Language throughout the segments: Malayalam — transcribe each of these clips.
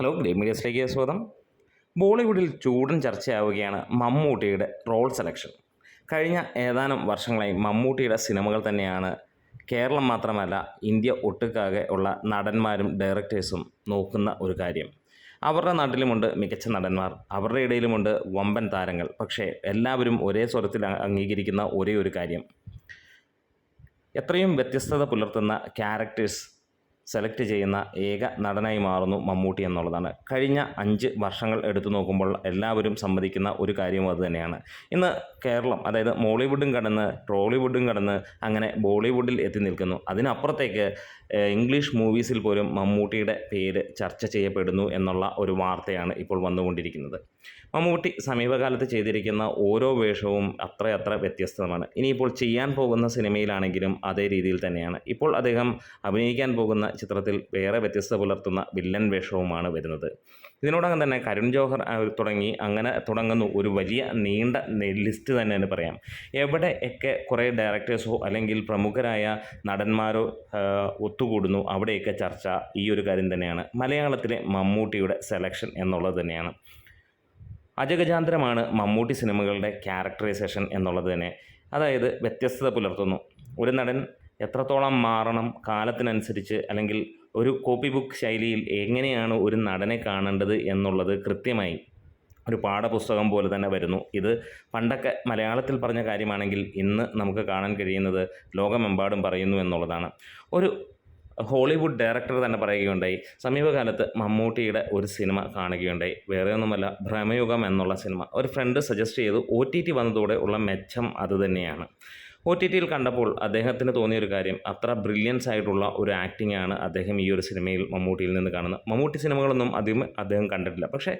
ഹലോ ഗ്രേ മീഡിയസിലേക്ക് സ്വാഗതം. ബോളിവുഡിൽ ചൂടൻ ചർച്ചയാവുകയാണ് മമ്മൂട്ടിയുടെ റോൾ സെലക്ഷൻ. കഴിഞ്ഞ ഏതാനും വർഷങ്ങളായി മമ്മൂട്ടിയുടെ സിനിമകൾ തന്നെയാണ്. കേരളം മാത്രമല്ല ഇന്ത്യ ഒട്ടുക്കാകെ ഉള്ള നടന്മാരും ഡയറക്ടേഴ്സും നോക്കുന്ന ഒരു കാര്യം. അവരുടെ നാട്ടിലുമുണ്ട് മികച്ച നടന്മാർ. അവരുടെ ഇടയിലുമുണ്ട് വമ്പൻ താരങ്ങൾ. പക്ഷേ എല്ലാവരും ഒരേ സ്വരത്തിൽ അംഗീകരിക്കുന്ന ഒരേ ഒരു കാര്യം. എത്രയും വ്യത്യസ്തത പുലർത്തുന്ന ക്യാരക്ടേഴ്സ് സെലക്ട് ചെയ്യുന്ന ഏക നടനായി മാറുന്നു മമ്മൂട്ടി എന്നുള്ളതാണ്. കഴിഞ്ഞ അഞ്ച് വർഷങ്ങൾ എടുത്തു നോക്കുമ്പോൾ എല്ലാവരും സമ്മതിക്കുന്ന ഒരു കാര്യം അത് തന്നെയാണ്. ഇന്ന് കേരളം അതായത് മോളിവുഡും കടന്ന് ട്രോളിവുഡും കടന്ന് അങ്ങനെ ബോളിവുഡിൽ എത്തി നിൽക്കുന്നു. അതിനപ്പുറത്തേക്ക് ഇംഗ്ലീഷ് മൂവീസിൽ പോലും മമ്മൂട്ടിയുടെ പേര് ചർച്ച ചെയ്യപ്പെടുന്നു എന്നുള്ള ഒരു വാർത്തയാണ് ഇപ്പോൾ വന്നുകൊണ്ടിരിക്കുന്നത്. മമ്മൂട്ടി സമീപകാലത്ത് ചെയ്തിരിക്കുന്ന ഓരോ വേഷവും അത്രയത്ര വ്യത്യസ്തമാണ്. ഇനിയിപ്പോൾ ചെയ്യാൻ പോകുന്ന സിനിമയിലാണെങ്കിലും അതേ രീതിയിൽ തന്നെയാണ്. ഇപ്പോൾ അദ്ദേഹം അഭിനയിക്കാൻ പോകുന്ന ചിത്രത്തിൽ വേറെ വ്യത്യസ്തത പുലർത്തുന്ന വില്ലൻ വേഷവുമാണ് വരുന്നത്. ഇതിനോടകം തന്നെ കരുൺ ജോഹർ തുടങ്ങി. അങ്ങനെ തുടങ്ങുന്നു ഒരു വലിയ നീണ്ട ലിസ്റ്റ് തന്നെ എന്ന് പറയാം. എവിടെയൊക്കെ കുറേ ഡയറക്ടേഴ്സോ അല്ലെങ്കിൽ പ്രമുഖരായ നടന്മാരോ ഒത്തുകൂടുന്നു അവിടെയൊക്കെ ചർച്ച ഈ ഒരു കാര്യം തന്നെയാണ്. മലയാളത്തിലെ മമ്മൂട്ടിയുടെ സെലക്ഷൻ എന്നുള്ളത് തന്നെയാണ്. അജഗജാന്തരമാണ് മമ്മൂട്ടി സിനിമകളുടെ ക്യാരക്ടറൈസേഷൻ എന്നുള്ളത് തന്നെ. അതായത് വ്യത്യസ്തത പുലർത്തുന്നു. ഒരു നടൻ എത്രത്തോളം മാറണം കാലത്തിനനുസരിച്ച് അല്ലെങ്കിൽ ഒരു കോപ്പി ബുക്ക് ശൈലിയിൽ എങ്ങനെയാണ് ഒരു നടനെ കാണേണ്ടത് എന്നുള്ളത് കൃത്യമായി ഒരു പാഠപുസ്തകം പോലെ തന്നെ വരുന്നു. ഇത് പണ്ടൊക്കെ മലയാളത്തിൽ പറഞ്ഞ കാര്യമാണെങ്കിൽ ഇന്ന് നമുക്ക് കാണാൻ കഴിയുന്നത് ലോകമെമ്പാടും പറയുന്നു എന്നുള്ളതാണ്. ഒരു ഹോളിവുഡ് ഡയറക്ടർ തന്നെ പറയുകയുണ്ടായി സമീപകാലത്ത് മമ്മൂട്ടിയുടെ ഒരു സിനിമ കാണുകയുണ്ടായി. വേറെ ഒന്നുമല്ല ഭ്രമയുഗം എന്നുള്ള സിനിമ. ഒരു ഫ്രണ്ട് സജസ്റ്റ് ചെയ്തു ഒ വന്നതോടെ ഉള്ള മെച്ചം അതുതന്നെയാണ് ഒ ടി ടിയിൽ കണ്ടപ്പോൾ അദ്ദേഹത്തിന് തോന്നിയൊരു കാര്യം. അത്ര ബ്രില്യൻസ് ആയിട്ടുള്ള ഒരു ആക്ടിംഗ് ആണ് അദ്ദേഹം ഈ ഒരു സിനിമയിൽ മമ്മൂട്ടിയിൽ നിന്ന് കാണുന്നത്. മമ്മൂട്ടി സിനിമകളൊന്നും അധികം അദ്ദേഹം കണ്ടിട്ടില്ല. പക്ഷേ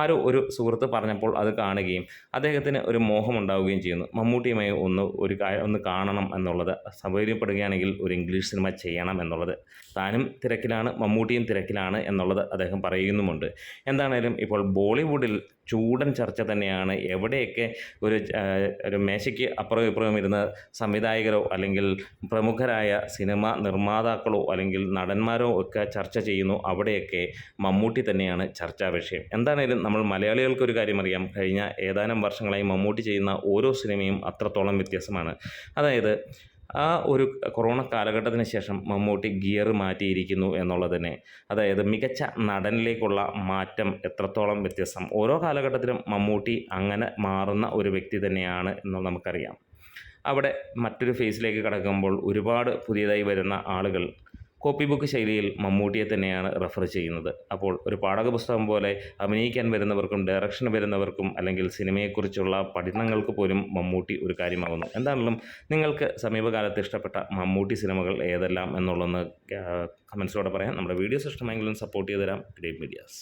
ആരോ ഒരു സുഹൃത്ത് പറഞ്ഞപ്പോൾ അത് കാണുകയും അദ്ദേഹത്തിന് ഒരു മോഹം ഉണ്ടാവുകയും ചെയ്യുന്നു. മമ്മൂട്ടിയുമായി ഒന്ന് ഒരു ഒന്ന് കാണണം എന്നുള്ളത് സൗകര്യപ്പെടുകയാണെങ്കിൽ ഒരു ഇംഗ്ലീഷ് സിനിമ ചെയ്യണം എന്നുള്ളത് താനും തിരക്കിലാണ് മമ്മൂട്ടിയും തിരക്കിലാണ് എന്നുള്ളത് അദ്ദേഹം പറയുന്നുമുണ്ട്. എന്താണേലും ഇപ്പോൾ ബോളിവുഡിൽ ചൂടൻ ചർച്ച തന്നെയാണ്. എവിടെയൊക്കെ ഒരു ഒരു മേശയ്ക്ക് അപ്പുറവും ഇപ്പുറവും ഇരുന്ന് സംവിധായകരോ അല്ലെങ്കിൽ പ്രമുഖരായ സിനിമ നിർമ്മാതാക്കളോ അല്ലെങ്കിൽ നടന്മാരോ ഒക്കെ ചർച്ച ചെയ്യുന്നു അവിടെയൊക്കെ മമ്മൂട്ടി തന്നെയാണ് ചർച്ചാ വിഷയം. എന്താണേലും നമ്മൾ മലയാളികൾക്ക് ഒരു കാര്യം അറിയാം. കഴിഞ്ഞ ഏതാനും വർഷങ്ങളായി മമ്മൂട്ടി ചെയ്യുന്ന ഓരോ സിനിമയും അത്രത്തോളം വ്യത്യാസമാണ് അതായത് ആ ഒരു കൊറോണ കാലഘട്ടത്തിന് ശേഷം മമ്മൂട്ടി ഗിയർ മാറ്റിയിരിക്കുന്നു എന്നുള്ളതിനെ. അതായത് മികച്ച നടനിലേക്കുള്ള മാറ്റം എത്രത്തോളം വ്യത്യസ്തം. ഓരോ കാലഘട്ടത്തിലും മമ്മൂട്ടി അങ്ങനെ മാറുന്ന ഒരു വ്യക്തി തന്നെയാണ് എന്ന് നമുക്കറിയാം. അവിടെ മറ്റൊരു ഫേസിലേക്ക് കടക്കുമ്പോൾ ഒരുപാട് പുതിയതായി വരുന്ന ആളുകൾ കോപ്പി ബുക്ക് ശൈലിയിൽ മമ്മൂട്ടിയെ തന്നെയാണ് റെഫർ ചെയ്യുന്നത്. അപ്പോൾ ഒരു പാഠകപുസ്തകം പോലെ അഭിനയിക്കാൻ വരുന്നവർക്കും ഡയറക്ഷൻ വരുന്നവർക്കും അല്ലെങ്കിൽ സിനിമയെക്കുറിച്ചുള്ള പഠനങ്ങൾക്ക് പോലും മമ്മൂട്ടി ഒരു കാര്യമാകുന്നു. എന്താണെങ്കിലും നിങ്ങൾക്ക് സമീപകാലത്ത് ഇഷ്ടപ്പെട്ട മമ്മൂട്ടി സിനിമകൾ ഏതെല്ലാം എന്നുള്ളതെന്ന് കമൻസിലൂടെ പറയാം. നമ്മുടെ വീഡിയോസ് ഇഷ്ടമെങ്കിലും സപ്പോർട്ട് ചെയ്ത് തരാം ഗ്രേറ്റ് മീഡിയാസ്